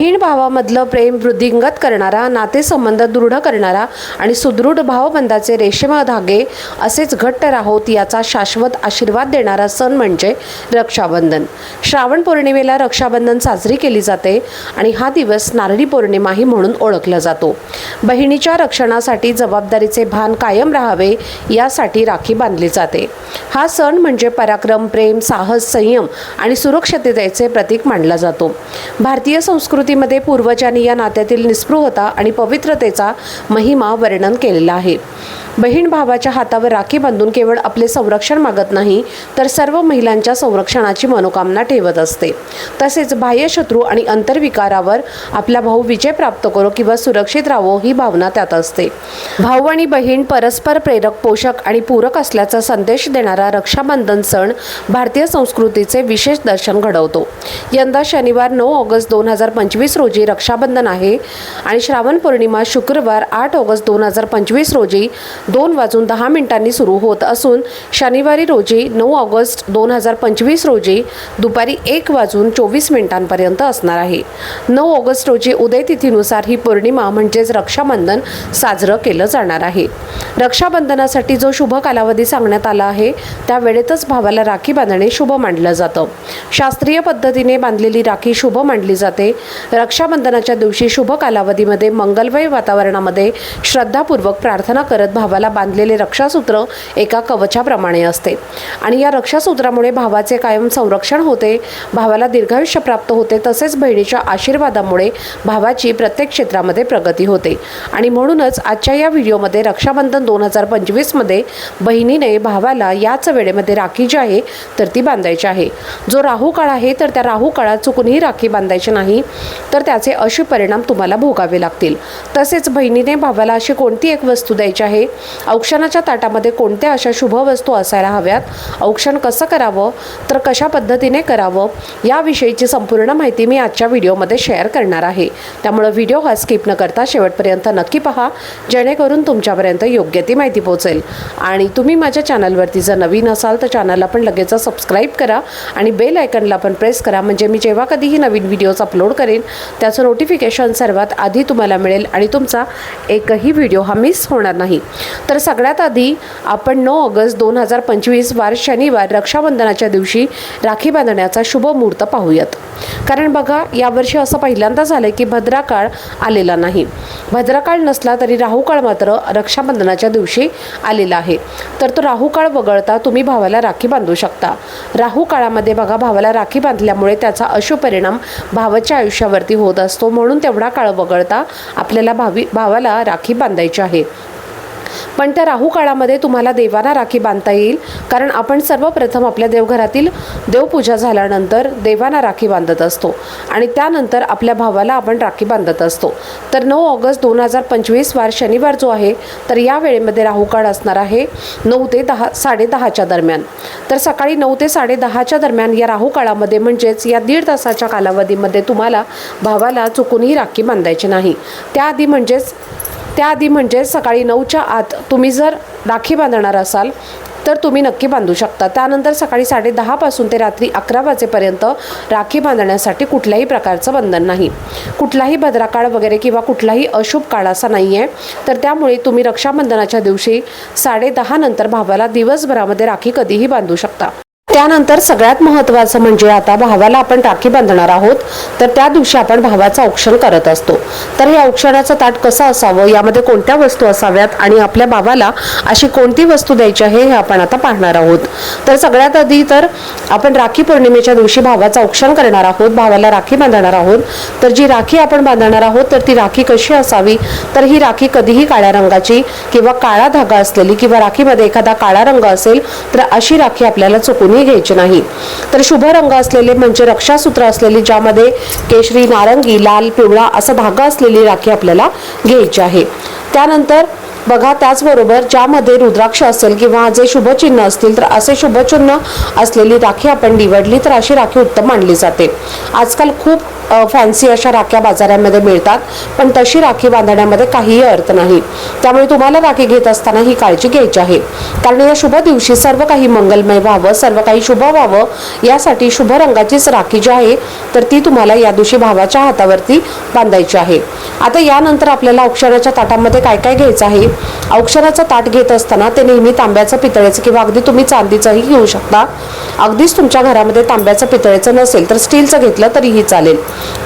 बहीण भावामधलं प्रेम वृद्धिंगत करणारा नातेसंबंध दृढ करणारा आणि सुदृढ भावबंधाचे रेशीम धागे असेच घट्ट राहोत याचा शाश्वत आशीर्वाद देणारा सण म्हणजे रक्षाबंधन. श्रावण पौर्णिमेला रक्षाबंधन साजरी केली जाते आणि हा दिवस नारळी पौर्णिमाही म्हणून ओळखला जातो. बहिणीच्या रक्षणासाठी जबाबदारीचे भान कायम राहावे यासाठी राखी बांधली जाते. हा सण म्हणजे पराक्रम प्रेम साहस संयम आणि सुरक्षिततेचे प्रतीक मानला जातो. भारतीय संस्कृती संस्कृतीमध्ये पूर्वजांनी या नात्यातील निस्पृहता आणि पवित्रतेचा महिमा वर्णन केलेला आहे. बहीण भावाच्या हातावर राखी बांधून केवळ आपले संरक्षण मागत नाही तर सर्व महिलांच्या संरक्षणाची मनोकामना ठेवत असते. तसेच बाह्य शत्रू आणि अंतर्विकारावर आपला भाऊ विजय प्राप्त करो किंवा सुरक्षित राहो ही भावना त्यात असते. भाऊ आणि बहीण परस्पर प्रेरक पोषक आणि पूरक असल्याचा संदेश देणारा रक्षाबंधन सण भारतीय संस्कृतीचे विशेष दर्शन घडवतो. यंदा शनिवार नऊ ऑगस्ट दोन हजार पंचवीस पंचवीस रोजी रक्षाबंधन आहे आणि श्रावण पौर्णिमा शुक्रवार आठ ऑगस्ट दोन हजार पंचवीस रोजी दोन वाजून दहा मिनिटांनी सुरू होत असून शनिवारी रोजी नऊ ऑगस्ट दोन हजार पंचवीस रोजी दुपारी एक वाजून चोवीस मिनिटांपर्यंत असणार आहे. नऊ ऑगस्ट रोजी उदय तिथीनुसार ही पौर्णिमा म्हणजेच रक्षाबंधन साजरं केलं जाणार आहे. रक्षाबंधनासाठी जो शुभ कालावधी सांगण्यात आला आहे त्या वेळेतच भावाला राखी बांधणे शुभ मानलं जातं. शास्त्रीय पद्धतीने बांधलेली राखी शुभ मानली जाते. रक्षाबंधनाच्या दिवशी शुभ कालावधीमध्ये मंगलमय वातावरणामध्ये श्रद्धापूर्वक प्रार्थना करत भावाला बांधलेले रक्षासूत्र एका कवचाप्रमाणे असते. आणि या रक्षासूत्रामुळे भावाचे कायम संरक्षण होते भावाला दीर्घायुष्य प्राप्त होते तसेच बहिणीच्या आशीर्वादामुळे भावाची प्रत्येक क्षेत्रामध्ये प्रगती होते. आणि म्हणूनच आजच्या या व्हिडिओमध्ये रक्षाबंधन दोन हजार पंचवीसमध्ये बहिणीने भावाला याच वेळेमध्ये राखी जी आहे तर ती बांधायची आहे. जो राहू काळ आहे तर त्या राहू काळात चुकूनही राखी बांधायची नाही. तर त्याचे असे परिणाम तुम्हाला भोगावे लागतील. तसेच बहिणीने भावाला अशी कोणती एक वस्तू द्यायची आहे? औक्षणाच्या ताटामध्ये कोणत्या अशा शुभ वस्तू असायला हव्यात? औक्षण कसं करावं? तर कशा पद्धतीने करावं? याविषयीची संपूर्ण माहिती मी आजच्या व्हिडिओमध्ये शेअर करणार आहे. त्यामुळं व्हिडिओ हा स्किप न करता शेवटपर्यंत नक्की पहा. जेणेकरून तुमच्यापर्यंत योग्य ती माहिती पोहोचेल. आणि तुम्ही माझ्या चॅनलवरती जर नवीन असाल तर चॅनलला पण लगेच सबस्क्राईब करा आणि बेल आयकनला पण प्रेस करा. म्हणजे मी जेव्हा कधीही नवीन व्हिडिओज अपलोड करेन त्याचं नोटिफिकेशन सर्वात आधी तुम्हाला मिळेल आणि तुमचा एकही व्हिडिओ हा मिस होणार नाही. तर सगळ्यात आधी आपण नऊ ऑगस्ट दोन हजार पंचवीस वार शनिवार रक्षाबंधनाच्या दिवशी राखी बांधण्याचा शुभ मुहूर्त पाहूयात. कारण बघा यावर्षी असं पहिल्यांदा झालं की भद्राकाळ आलेला नाही. भद्राकाळ नसला तरी राहूकाळ मात्र रक्षाबंधनाच्या दिवशी आलेला आहे. तर तो राहूकाळ वगळता तुम्ही भावाला राखी बांधू शकता. राहू काळामध्ये बघा भावाला राखी बांधल्यामुळे त्याचा अशुभ परिणाम भावाच्या आयुष्यावर वरती होत असतो म्हणून तेवढा काळ वगळता आपल्याला भावी भावाला राखी बांधायची आहे. पण त्या राहू काळामध्ये तुम्हाला देवाना राखी बांधता येईल. कारण आपण सर्वप्रथम आपल्या देवघरातील देवपूजा झाल्यानंतर देवाना राखी बांधत असतो. आणि त्यानंतर आपल्या भावाला आपण राखी बांधत असतो. तर नऊ ऑगस्ट दोन हजार पंचवीस वार शनिवार जो आहे तर या वेळेमध्ये राहू काळ असणार आहे नऊ ते दहा साडेदहाच्या दरम्यान. तर सकाळी नऊ ते साडेदहाच्या दरम्यान या राहू काळामध्ये म्हणजेच या दीड तासाच्या कालावधीमध्ये तुम्हाला भावाला चुकूनही राखी बांधायची नाही. त्याआधी म्हणजेच त्याआधी म्हणजे सकाळी नऊच्या आत तुम्ही जर राखी बांधणार असाल तर तुम्ही नक्की बांधू शकता. त्यानंतर सकाळी साडेदहापासून ते रात्री अकरा वाजेपर्यंत राखी बांधण्यासाठी कुठल्याही प्रकारचं बंधन नाही. कुठलाही भद्राकाळ वगैरे किंवा कुठलाही अशुभ काळ असा नाही आहे तर त्यामुळे तुम्ही रक्षाबंधनाच्या दिवशी साडेदहानंतर भावाला दिवसभरामध्ये राखी कधीही बांधू शकता. त्यानंतर सगळ्यात महत्त्वाचं म्हणजे आता भावाला आपण राखी बांधणार आहोत तर त्या दिवशी आपण भावाचं औक्षण करत असतो. तर हे औक्षणाचं ताट कसं असावं यामध्ये कोणत्या वस्तू असाव्यात आणि आपल्या भावाला अशी कोणती वस्तू द्यायची आहे हे आपण आता पाहणार आहोत. तर सगळ्यात आधी तर आपण राखी पौर्णिमेच्या दिवशी भावाचं औक्षण करणार आहोत भावाला राखी बांधणार आहोत. तर जी राखी आपण बांधणार आहोत तर ती राखी कशी असावी? तर ही राखी कधीही काळ्या रंगाची किंवा काळा धागा असलेली किंवा राखीमध्ये एखादा काळा रंग असेल तर अशी राखी आपल्याला चुकूनही घ्यायचे नाही. तर शुभ रंग असलेले म्हणजे रक्षासूत्र असलेले ज्यामध्ये केशरी नारंगी लाल पिवळा असा धागा असलेली राखी आपल्याला घ्यायची आहे. त्यानंतर बघा त्याचबरोबर ज्यामध्ये रुद्राक्ष असेल किंवा जे शुभचिन्ह असतील तर असे शुभचिन्ह असलेली राखी आपण निवडली तर अशी राखी उत्तम मानली जाते. आजकाल खूप फॅन्सी अशा राख्या बाजारामध्ये मिळतात पण तशी राखी बांधण्यामध्ये काहीही अर्थ नाही. त्यामुळे तुम्हाला राखी घेत असताना ही काळजी घ्यायची आहे. कारण या शुभ दिवशी सर्व काही मंगलमय व्हावं सर्व काही शुभ व्हावं यासाठी शुभ रंगाचीच राखी जी आहे तर ती तुम्हाला या दिवशी भावाच्या हातावरती बांधायची आहे. आता यानंतर आपल्याला औक्षणाच्या ताटामध्ये काय काय घ्यायचं आहे औक्षणाचं ताट घेत असताना ते नेहमी तांब्याचं पितळेचं किंवा अगदी तुम्ही चांदीचंही घेऊ शकता. अगदीच तुमच्या घरामध्ये तांब्याचं पितळेचं नसेल तर स्टीलचं घेतलं तरीही चालेल.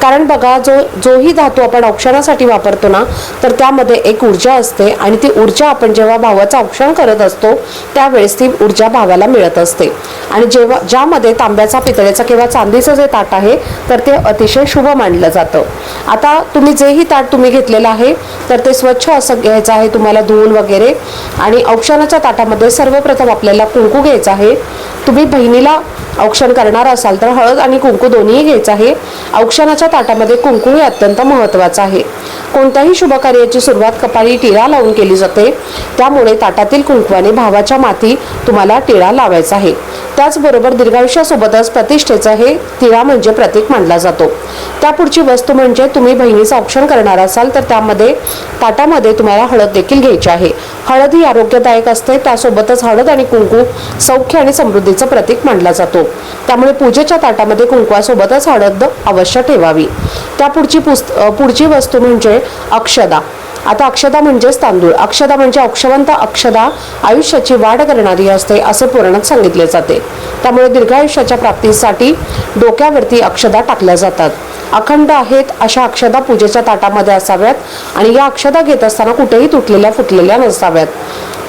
कारण बघा जो जोही धातू आपण औक्षणासाठी वापरतो ना तर त्यामध्ये एक ऊर्जा असते आणि ती ऊर्जा आपण जेव्हा भावाचं औक्षण करत असतो त्यावेळेस ती ऊर्जा भावाला मिळत असते. आणि जेव्हा ज्यामध्ये तांब्याचा पितळेचा किंवा चांदीचं जे ताट आहे तर ते अतिशय शुभ मानलं जातं. आता तुम्ही जेही ताट तुम्ही घेतलेलं आहे तर ते स्वच्छ असं घ्यायचं आहे तुम्हाला धुवून वगैरे. आणि औक्षणाच्या ताटामध्ये सर्वप्रथम आपल्याला कुंकू घ्यायचा आहे. तुम्ही बहिणीला औक्षण करणार असाल तर हळद आणि कुंकू दोन्हीही घ्यायचं आहे. औक्षणाच्या ताटामध्ये कुंकू हे अत्यंत महत्त्वाचं आहे. कोणत्याही शुभ कार्याची सुरुवात कपाळी टिळा लावून केली जाते. त्यामुळे ताटातील कुंकवाने भावाच्या माती तुम्हाला टिळा लावायचा आहे. त्याचबरोबर दीर्घायुष्यासोबतच प्रतिष्ठेचं हे तिळा म्हणजे प्रतीक मानला जातो. त्यापुढची वस्तू म्हणजे तुम्ही बहिणीचं औक्षण करणार असाल तर त्यामध्ये ताटामध्ये तुम्हाला हळद देखील घ्यायची आहे. हळद ही आरोग्यदायक असते. त्यासोबतच हळद आणि कुंकू सौख्य आणि समृद्धीचं प्रतीक मानला जातो. त्यामुळे पूजेच्या ताटामध्ये कुंकवासोबतच हळद अवश्य ठेवावी. त्यापुढची पुस्त पुढची वस्तू म्हणजे अक्षदा. आता अक्षदा म्हणजेच तांदूळ. अक्षदा म्हणजे अक्षवंत अक्षदा आयुष्याची वाढ करणारी असते असे पुराणात सांगितले जाते. त्यामुळे दीर्घायुष्याच्या प्राप्तीसाठी डोक्यावरती अक्षदा टाकल्या जातात. अखंड आहेत अशा अक्षदा पूजेच्या ताटामध्ये असाव्यात आणि या अक्षदा घेत असताना कुठेही तुटलेल्या फुटलेल्या नसाव्यात.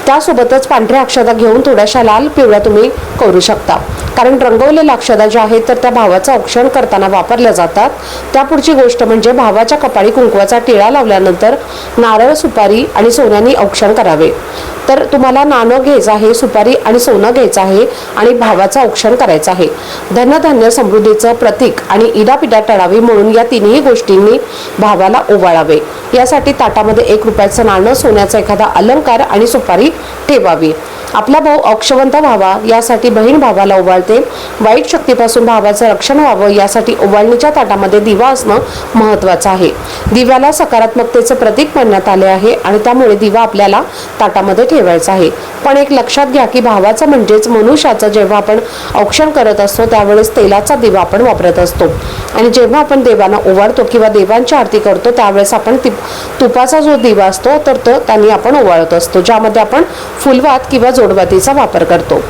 त्यासोबतच पांढऱ्या अक्षदा घेऊन थोड्याशा लाल पिवळ्या तुम्ही करू शकता. कारण रंगवलेल्या अक्षदा ज्या आहेत तर त्या भावाचं औक्षण करताना वापरल्या जातात. त्यापुढची गोष्ट म्हणजे भावाच्या कपाळी कुंकवाचा टिळा लावल्यानंतर नारळ सुपारी आणि सोन्यानी औक्षण करावे. तर तुम्हाला नाणं घ्यायचं आहे सुपारी आणि सोनं घ्यायचं आहे आणि भावाचं औक्षण करायचं आहे. धनधान्य समृद्धीचं प्रतीक आणि इडापिडा टळावी म्हणून या तिन्ही गोष्टींनी भावाला ओवाळावे. यासाठी ताटामध्ये एक रुपयाचं नाणं सोन्याचा एखादा अलंकार आणि सुपारी ठेवावी आपला भाऊ अक्षवंत व्हावा यासाठी बहीण भावाला ओवाळते वाईट शक्तीपासून भावाचं रक्षण व्हावं यासाठी ओवाळणीच्या ताटामध्ये दिवा असणं महत्वाचं आहे. दिव्याला सकारात्मकतेचं प्रतीक मानण्यात आले आहे आणि त्यामुळे दिवा आपल्याला ताटामध्ये ठेवायचा आहे. पण एक लक्षात घ्या की भावाचं म्हणजेच मनुष्याचं जेव्हा आपण औक्षण करत असतो त्यावेळेस तेलाचा दिवा आपण वापरत असतो. आणि जेव्हा आपण देवांना ओवाळतो किंवा देवांची आरती करतो त्यावेळेस आपण तुपाचा जो दिवा असतो तर तो त्यांनी आपण ओवाळत असतो. ज्यामध्ये आपण फुलवात किंवा जोडवातीचा वापर करतो.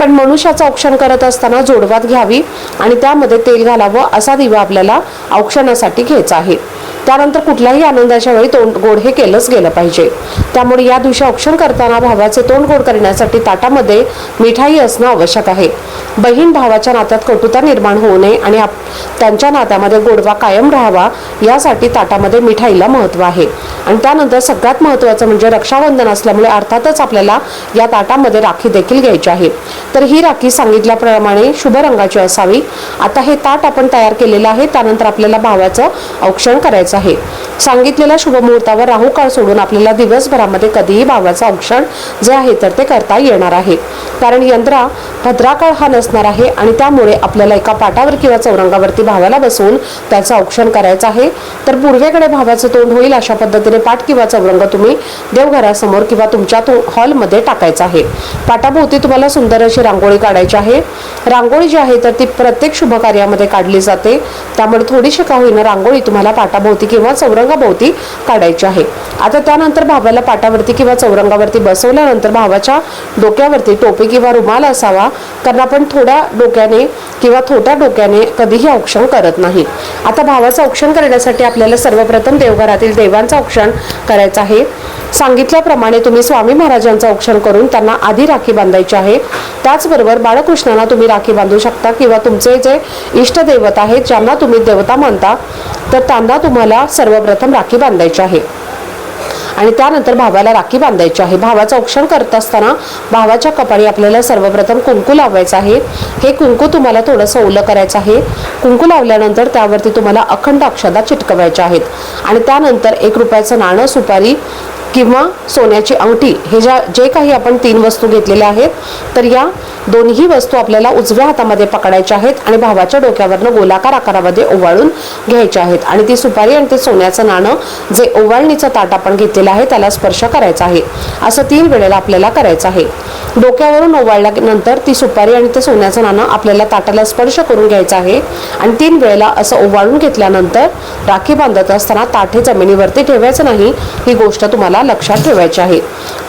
पण मनुष्याचं औक्षण करत असताना जोडवात घ्यावी आणि त्यामध्ये तेल घालावं असा दिवा आपल्याला औक्षणासाठी घ्यायचा आहे. त्यानंतर कुठल्याही आनंदाच्या वेळी तोंड गोड हे केलंच गेलं पाहिजे. त्यामुळे या दिवशी औक्षण करताना भावाचे तोंड गोड करण्यासाठी ताटामध्ये मिठाई असणं आवश्यक आहे. बहीण भावाच्या नात्यात कटुता निर्माण होऊ नये आणि आप- त्यांच्या नात्यामध्ये गोडवा कायम राहावा यासाठी ताटामध्ये मिठाईला महत्त्व आहे. आणि त्यानंतर सगळ्यात महत्त्वाचं म्हणजे रक्षाबंधन असल्यामुळे अर्थातच आपल्याला या ताटामध्ये राखी देखील घ्यायची आहे. तर ही राखी सांगितल्याप्रमाणे शुभ रंगाची असावी. आता हे ताट आपण तयार केलेलं आहे त्यानंतर आपल्याला भावाचं औक्षण करायचं आहे. आहे सांगितलेल्या शुभमुहूर्तावर राहू काळ सोडून आपल्याला दिवसभरामध्ये कधीही भावाचं औक्षण जे आहे तर ते करता येणार आहे. कारण यंत्रा भद्राकाळ हा नसणार आहे आणि त्यामुळे आपल्याला एका पाटावर किंवा चौरंगावरती भावाला बसवून त्याचं औक्षण करायचं आहे. तर पूर्वेकडे भावाचं तोंड होईल अशा पद्धतीने पाठ किंवा चौरंग तुम्ही देवघरासमोर किंवा तुमच्या तो हॉलमध्ये टाकायचा आहे. पाटाभोवती तुम्हाला सुंदर अशी रांगोळी काढायची आहे. रांगोळी जी आहे तर ती प्रत्येक शुभ कार्यामध्ये काढली जाते. त्यामुळे थोडीशी का होईना रांगोळी तुम्हाला पाटाभोवती किंवा चौरंगाभोवती काढायची आहे. आता त्यानंतर भावाला पाटावरती किंवा चौरंगावरती बसवल्यानंतर भावाच्या डोक्यावरती टोपी किंवा रुमाल असावा कारण आपण थोड्या डोक्याने किंवा थोट्या डोक्याने कधीही औक्षण करत नाही. आता भावाचं औक्षण करण्यासाठी आपल्याला सर्वप्रथम देवघरातील देवांचं औक्षण करायचं आहे. सांगितल्याप्रमाणे तुम्ही स्वामी महाराजांचं औक्षण करून त्यांना आधी राखी बांधायची आहे. त्याचबरोबर बाळकृष्णाला तुम्ही राखी बांधू शकता किंवा तुमचे जे इष्टदैवत आहेत ज्यांना तुम्ही देवता मानता तर त्यांना तुम्हाला सर्वप्रथम राखी बांधायची आहे. आणि त्यानंतर भावाला राखी बांधायची आहे. भावाचं औक्षण करत असताना भावाच्या कपाळी आपल्याला सर्वप्रथम कुंकू लावायचं आहे. हे कुंकू तुम्हाला थोडंसं ओलं करायचं आहे. कुंकू लावल्यानंतर त्यावरती तुम्हाला अखंड अक्षदा चिटकवायच्या आहेत. आणि त्यानंतर एक रुपयाचं नाणं सुपारी किंवा सोन्याची अंगठी हे ज्या जे काही आपण तीन वस्तू घेतलेल्या आहेत तर या दोन्ही वस्तू आपल्याला उजव्या हातामध्ये पकडायच्या आहेत आणि भावाच्या डोक्यावरनं गोलाकार आकारामध्ये ओवाळून घ्यायच्या आहेत. आणि ती सुपारी आणि ते सोन्याचं नाणं जे ओवाळणीचं ताट आपण घेतलेलं आहे त्याला स्पर्श करायचा आहे. असं तीन वेळेला आपल्याला करायचं आहे. डोक्यावरून ओवाळल्यानंतर ती सुपारी आणि ते सोन्याचं नाणं आपल्याला ताटाला स्पर्श करून घ्यायचं आहे. आणि तीन वेळेला असं ओवाळून घेतल्यानंतर राखी बांधत असताना ताट हे जमिनीवरती ठेवायचं नाही ही गोष्ट तुम्हाला लक्षात ठेवायची आहे.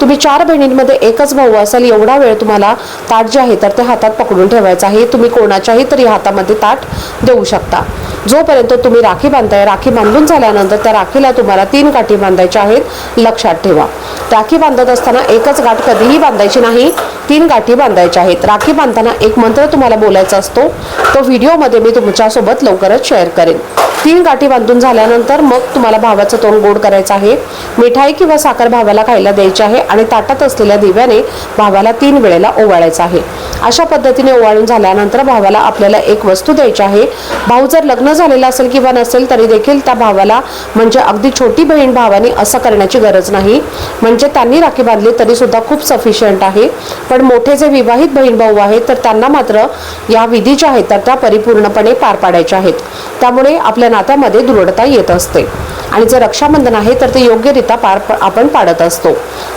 तुम्ही चार बहिणींमध्ये एकच भाऊ असाल एवढा वेळ तुम्हाला ताट जे आहे तर ते हातात पकडून ठेवायचं आहे. तुम्ही कोणाच्याही तरी हातामध्ये ताट देऊ शकता. जोपर्यंत तुम्ही राखी बांधताय राखी बांधून झाल्यानंतर त्या राखीला तुम्हाला तीन काठी बांधायच्या आहेत लक्षात ठेवा. राखी बांधत असताना एकच गाठ कधीही बांधायची नाही तीन गाठी बांधायच्या आहेत. राखी बांधताना एक मंत्र तुम्हाला बोलायचा असतो. तो व्हिडिओमध्ये मी तुमच्यासोबत लवकरच शेअर करेन. तीन गाठी बांधून झाल्यानंतर मग तुम्हाला भावाचं तोंड गोड करायचं आहे. मिठाई किंवा साखर भावाला खायला द्यायची आहे आणि ताटात असलेल्या दिव्याने भावाला तीन वेळेला ओवाळायचं आहे. अशा पद्धतीने ओवाळून झाल्यानंतर भावाला आपल्याला एक वस्तू द्यायची आहे. भाऊ जर लग्न झालेला असेल किंवा नसेल तरी देखील त्या भावाला म्हणजे अगदी छोटी बहीण भावाने असं करण्याची गरज नाही. म्हणजे त्यांनी राखी बांधली तरी सुद्धा खूप सफिशियंट आहे. पण मोठे जे विवाहित बहीण भाऊ आहेत तर त्यांना मात्र या विधी ज्या आहेत तर त्या परिपूर्णपणे पार पाडायच्या आहेत. त्यामुळे आपल्या नात्यामध्ये दृढता येत असते. आणि जे रक्षाबंधन आहे तर ते योग्यरित्या पार आपण पाडत असतो.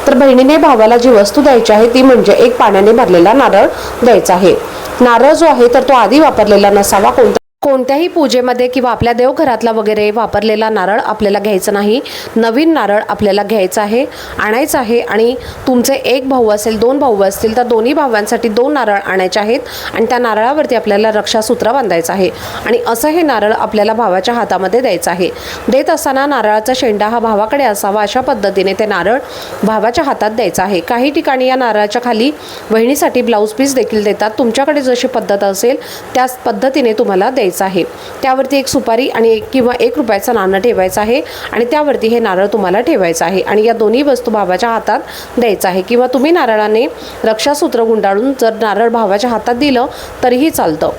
तर बहिणीने भावाला जी वस्तू द्यायची आहे ती म्हणजे एक पाण्याने भरलेला नारळ द्यायचा आहे. नारळ जो आहे तर तो आधी वापरलेला नसावा कोणता कोणत्याही पूजेमध्ये किंवा आपल्या देवघरातला वगैरे वापरलेला नारळ आपल्याला घ्यायचा नाही. नवीन नारळ आपल्याला घ्यायचा आहे आणायचं आहे आणि तुमचे एक भाऊ असेल दोन भाऊ असतील तर दोन्ही भावांसाठी दोन नारळ आणायचे आहेत आणि त्या नारळावरती आपल्याला रक्षासूत्र बांधायचं आहे आणि असं हे नारळ आपल्याला भावाच्या हातामध्ये द्यायचं आहे. देत असताना नारळाचा शेंडा हा भावाकडे असावा अशा पद्धतीने ते नारळ भावाच्या हातात द्यायचं आहे. काही ठिकाणी या नारळाच्या खाली वहिनीसाठी ब्लाऊज पीस देखील देतात. तुमच्याकडे जशी पद्धत असेल त्याच पद्धतीने तुम्हाला द्यायचं आहे. त्यावरती एक सुपारी आणि एक किंवा एक रुपयाचं नाणं ठेवायचं आहे आणि त्यावरती हे नारळ तुम्हाला ठेवायचं आहे आणि या दोन्ही वस्तू भावाच्या हातात द्यायचं आहे. किंवा तुम्ही नारळाने रक्षासूत्र गुंडाळून जर नारळ भावाच्या हातात दिलं तरीही चालतं.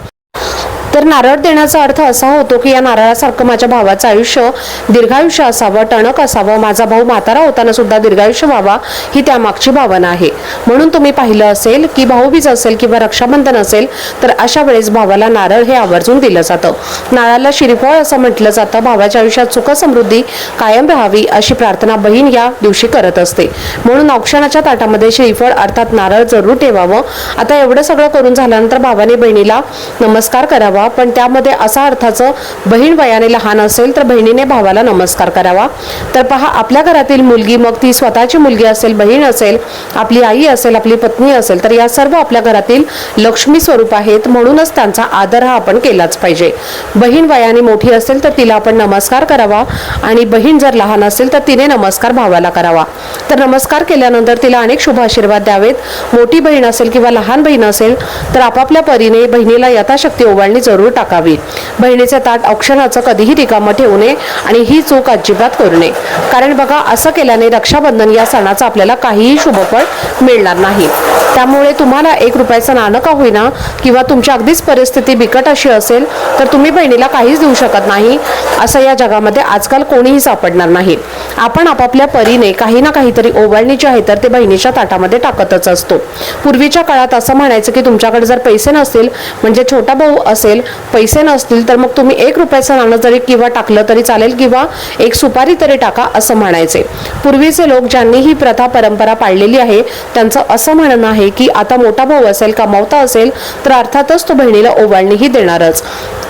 तर नारळ देण्याचा अर्थ असा होतो की या नारळासारखं माझ्या भावाचं आयुष्य दीर्घायुष्य असावं टणक असावं माझा भाऊ म्हातारा होताना सुद्धा दीर्घायुष्य व्हावा ही त्यामागची भावना आहे. म्हणून तुम्ही पाहिलं असेल की भाऊबीज असेल किंवा रक्षाबंधन असेल तर अशा वेळेस भावाला नारळ हे आवर्जून दिलं जातं. नारळाला श्रीफळ असं म्हटलं जातं भावाच्या आयुष्यात सुख समृद्धी कायम राहावी अशी प्रार्थना बहीण या दिवशी करत असते. म्हणून औक्षणाच्या ताटामध्ये श्रीफळ अर्थात नारळ जरूर ठेवावं. आता एवढं सगळं करून झाल्यानंतर भावाने बहिणीला नमस्कार करावा. पण त्यामध्ये असा अर्थाचं बहीण वयाने लहान असेल तर बहिणीने भावाला नमस्कार करावा. तर पहा आपल्या घरातील मुलगी मग ती स्वतःची मुलगी असेल बहीण असेल आपली आई असेल आपली पत्नी असेल तर या सर्व आपल्या घरातील लक्ष्मी स्वरूप आहेत. म्हणूनच त्यांचा आदर हा आपण केलाच पाहिजे. बहीण वयाने मोठी असेल तर तिला आपण नमस्कार करावा आणि बहीण जर लहान असेल तर तिने नमस्कार भावाला करावा. तर नमस्कार केल्यानंतर तिला अनेक शुभ आशीर्वाद द्यावेत. मोठी बहीण असेल किंवा लहान बहीण असेल तर आपापल्या परीने बहिणीला यथाशक्ती ओवाळणी जरूर टाकावी. बहिणीचे ताट औक्षणाचं कधीही रिकामं ठेवू नये आणि ही चूक अजिबात करू नये. कारण बघा असं केल्याने रक्षाबंधन या सणाचं आपल्याला काहीही शुभफळ मिळणार नाही. त्यामुळे तुम्हाला एक रुपयाचं नाणं का होईना किंवा तुमची अगदीच परिस्थिती बिकट अशी असेल तर तुम्ही बहिणीला काहीच देऊ शकत नाही असं या जगामध्ये आजकाल कोणीही सापडणार नाही. आपण आपापल्या परीने काही ना काहीतरी ओवाळणी जी आहे तर ते बहिणीच्या ताटामध्ये टाकतच असतो. पूर्वीच्या काळात असं म्हणायचं की तुमच्याकडे जर पैसे नसतील म्हणजे छोटा भाऊ असेल पैसे नसतील तर मग तुम्ही एक रुपयाचं नाणं जरी किंवा टाकलं तरी चालेल किंवा एक सुपारी तरी टाका असं म्हणायचे. पूर्वीचे लोक ज्यांनी ही प्रथा परंपरा पाळलेली आहे त्यांचं असं म्हणणं आहे की आता मोठा भाऊ असेल कमावता असेल तर अर्थातच तो बहिणीला ओवाळणीही देणारच.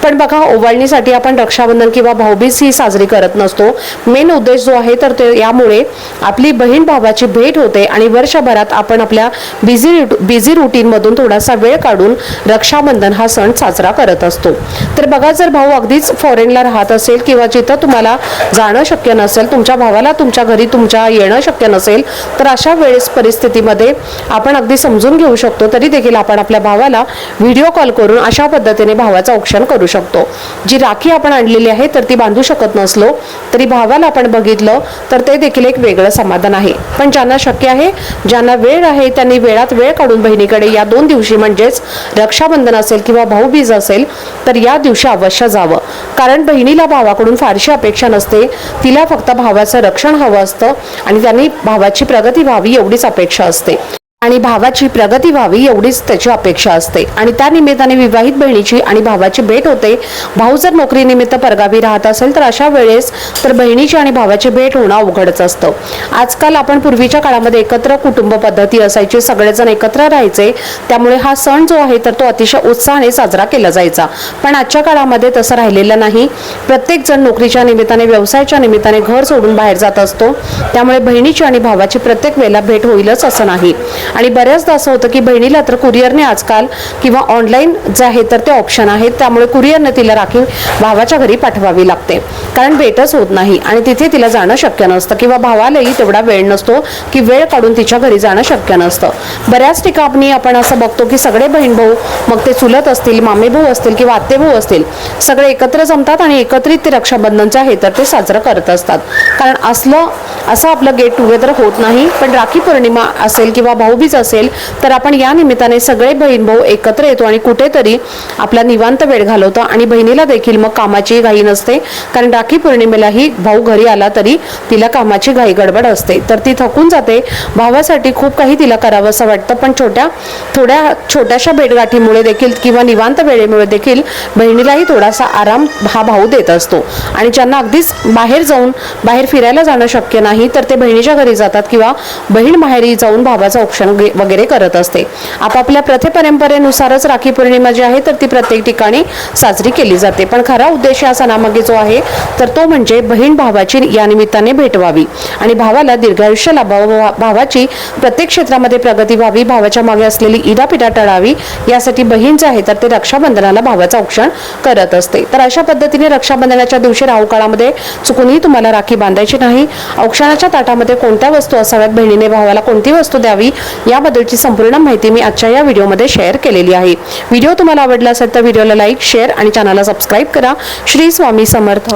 पण बघा ओवाळणीसाठी आपण रक्षाबंधन किंवा भाऊबीज ही साजरी करत नसतो. मेन उद्देश जो आहे तर ते यामुळे आपली बहीण भावाची भेट होते आणि वर्षभरात आपण आपल्या बिझी बिझी रुटीनमधून थोडासा वेळ काढून रक्षाबंधन हा सण साजरा करत असतो. तर बघा जर भाऊ अगदीच फॉरेनला राहत असेल किंवा जिथं तुम्हाला जाणं शक्य नसेल तुमच्या भावाला तुमच्या घरी तुमच्या येणं शक्य नसेल तर अशा वेळेस परिस्थितीमध्ये आपण अगदी समजून घेऊ शकतो. तरी देखील आपण आपल्या भावाला व्हिडिओ कॉल करून अशा पद्धतीने भावाचं औक्षण करू शकतो. जी राखी आपण आणलेली आहे तर ती बांधू शकत नसलो तरी भावाला आपण बघितलं तर ते देखील एक वेगळं समाधान आहे. पण ज्यांना शक्य आहे ज्यांना वेळ आहे त्यांनी वेळात वेळ काढून बहिणीकडे या दोन दिवशी म्हणजेच रक्षाबंधन असेल किंवा भाऊबीज असेल तर या दिवशी अवश्य जावं. कारण बहिणीला भावाकडून फारशी अपेक्षा नसते. तिला फक्त भावाचं रक्षण हवं असतं आणि त्यांनी भावाची प्रगती व्हावी एवढीच अपेक्षा असते. आणि भावाची प्रगती व्हावी एवढीच त्याची अपेक्षा असते. आणि त्या निमित्ताने विवाहित बहिणीची आणि भावाची भेट होते. भाऊ जर नोकरीनिमित्त परगावी राहत असेल तर अशा वेळेस तर बहिणीची आणि भावाची भेट होणं अवघडच असतं. आजकाल आपण पूर्वीच्या काळामध्ये एकत्र कुटुंब पद्धती असायची. सगळेजण एकत्र राहायचे. त्यामुळे हा सण जो आहे तर तो अतिशय उत्साहाने साजरा केला जायचा. पण आजच्या काळामध्ये तसं राहिलेलं नाही. प्रत्येक जण नोकरीच्या निमित्ताने व्यवसायाच्या निमित्ताने घर सोडून बाहेर जात असतो. त्यामुळे बहिणीची आणि भावाची प्रत्येक वेळेला भेट होईलच असं नाही. आणि बऱ्याचदा असं होतं की बहिणीला तर कुरिअरने आजकाल किंवा ऑनलाईन जे आहे तर ते ऑप्शन आहेत. त्यामुळे कुरिअरने तिला राखी भावाच्या घरी पाठवावी लागते. कारण भेटच होत नाही आणि तिथे तिला जाणं शक्य नसतं किंवा भावालाही तेवढा वेळ नसतो की वेळ काढून तिच्या घरी जाणं शक्य नसतं. बऱ्याच ठिकाणी आपण असं बघतो की सगळे बहीण भाऊ मग ते चुलत असतील मामे भाऊ असतील किंवा आत्ते भाऊ असतील सगळे एकत्र जमतात आणि एकत्रित ते रक्षाबंधनचं आहे तर ते साजरं करत असतात. कारण असलं असं आपलं गेट टुगेदर होत नाही पण राखी पौर्णिमा असेल किंवा भाऊ भाऊबीज असेल तर आपण या निमित्ताने सगळे बहीण भाऊ एकत्र येतो आणि कुठेतरी आपला निवांत वेळ घालवतो आणि बहिणीला देखील मग कामाची घाई नसते. कारण राखी पौर्णिमेलाही भाऊ घरी आला तरी तिला कामाची घाई गडबड असते. तर ती थकून जाते. भावासाठी खूप काही तिला करावं असं वाटतं पण छोट्या थोड्या छोट्याशा भेटगाठीमुळे देखील किंवा निवांत वेळेमुळे देखील बहिणीलाही थोडासा आराम हा भाऊ देत असतो. आणि ज्यांना अगदीच बाहेर जाऊन बाहेर फिरायला जाणं शक्य नाही तर ते बहिणीच्या घरी जातात किंवा बहीण माहेरी जाऊन भावाचा ऑप्शन वगैरे करत असते. आपापल्या प्रथे परंपरेनुसारच राखी पौर्णिमा जी आहे तर ती प्रत्येक ठिकाणी साजरी केली जाते. पण खरा उद्देश या सणामागे जो आहे तर तो म्हणजे बहीण भावाची या निमित्ताने भेटवावी. आणि भावाला दीर्घायुष्य लाभावं भावाची प्रत्येक क्षेत्रामध्ये प्रगती व्हावी भावाच्या मागे असलेली इडापिडा टळावी यासाठी बहीण जे आहे तर ते रक्षाबंधनाला भावाचं औक्षण करत असते. तर अशा पद्धतीने रक्षाबंधनाच्या दिवशी राहू काळामध्ये चुकूनही तुम्हाला राखी बांधायची नाही. औक्षणाच्या ताटामध्ये कोणत्या वस्तू असाव्यात? बहिणीने भावाला कोणती वस्तू द्यावी? याबद्दलची संपूर्ण माहिती मी आजच्या या व्हिडिओमध्ये शेअर केलेली आहे. व्हिडिओ तुम्हाला आवडला असेल तर व्हिडिओला लाईक शेअर आणि चॅनलला सबस्क्राईब करा. श्री स्वामी समर्थ.